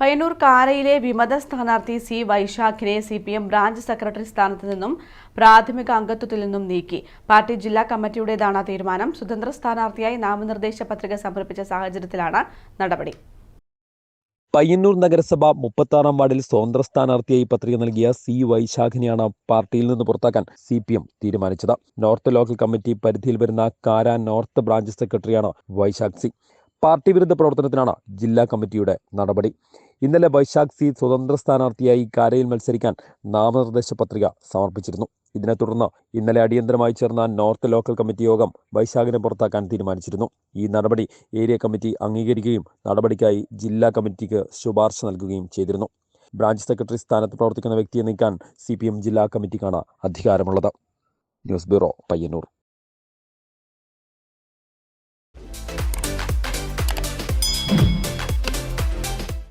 പയ്യന്നൂർ കാരയിലെ വിമത സ്ഥാനാർത്ഥി C വൈശാഖിനെ C P M branch secretary സ്ഥാനത്ത് നിന്നും പ്രാഥമിക അംഗത്വത്തിൽ നിന്നും നീക്കി. പാർട്ടി ജില്ലാ കമ്മിറ്റിയുടേതാണ് തീരുമാനം. സ്വതന്ത്ര സ്ഥാനാർത്ഥിയായി നാമനിർദ്ദേശ പത്രിക സമർപ്പിച്ച സാഹചര്യത്തിലാണ് നടപടി. പയ്യന്നൂർ നഗരസഭ മുപ്പത്താറാം വാർഡിൽ സ്വതന്ത്ര സ്ഥാനാർത്ഥിയായി പത്രിക നൽകിയ സി വൈശാഖിനെയാണ് പാർട്ടിയിൽ നിന്ന് പുറത്താക്കാൻ സി പി എം തീരുമാനിച്ചത്. നോർത്ത് ലോക്കൽ കമ്മിറ്റി പരിധിയിൽ വരുന്ന കാര നോർത്ത് ബ്രാഞ്ച് സെക്രട്ടറിയാണ് വൈശാഖ് സി പാർട്ടി വിരുദ്ധ പ്രവർത്തനത്തിനാണ് ജില്ലാ കമ്മിറ്റിയുടെ നടപടി. ഇന്നലെ വൈശാഖ് സി സ്വതന്ത്ര സ്ഥാനാർത്ഥിയായി കാരയിൽ മത്സരിക്കാൻ നാമനിർദ്ദേശ പത്രിക സമർപ്പിച്ചിരുന്നു. ഇതിനെ തുടർന്ന് ഇന്നലെ അടിയന്തരമായി ചേർന്ന നോർത്ത് ലോക്കൽ കമ്മിറ്റി യോഗം വൈശാഖിനെ പുറത്താക്കാൻ തീരുമാനിച്ചിരുന്നു. ഈ നടപടി ഏരിയ കമ്മിറ്റി അംഗീകരിക്കുകയും നടപടിക്കായി ജില്ലാ കമ്മിറ്റിക്ക് ശുപാർശ നൽകുകയും ചെയ്തിരുന്നു. ബ്രാഞ്ച് സെക്രട്ടറി സ്ഥാനത്ത് പ്രവർത്തിക്കുന്ന വ്യക്തിയെ നീക്കാൻ സി ജില്ലാ കമ്മിറ്റിക്കാണ് അധികാരമുള്ളത്. News bureau Payyanur.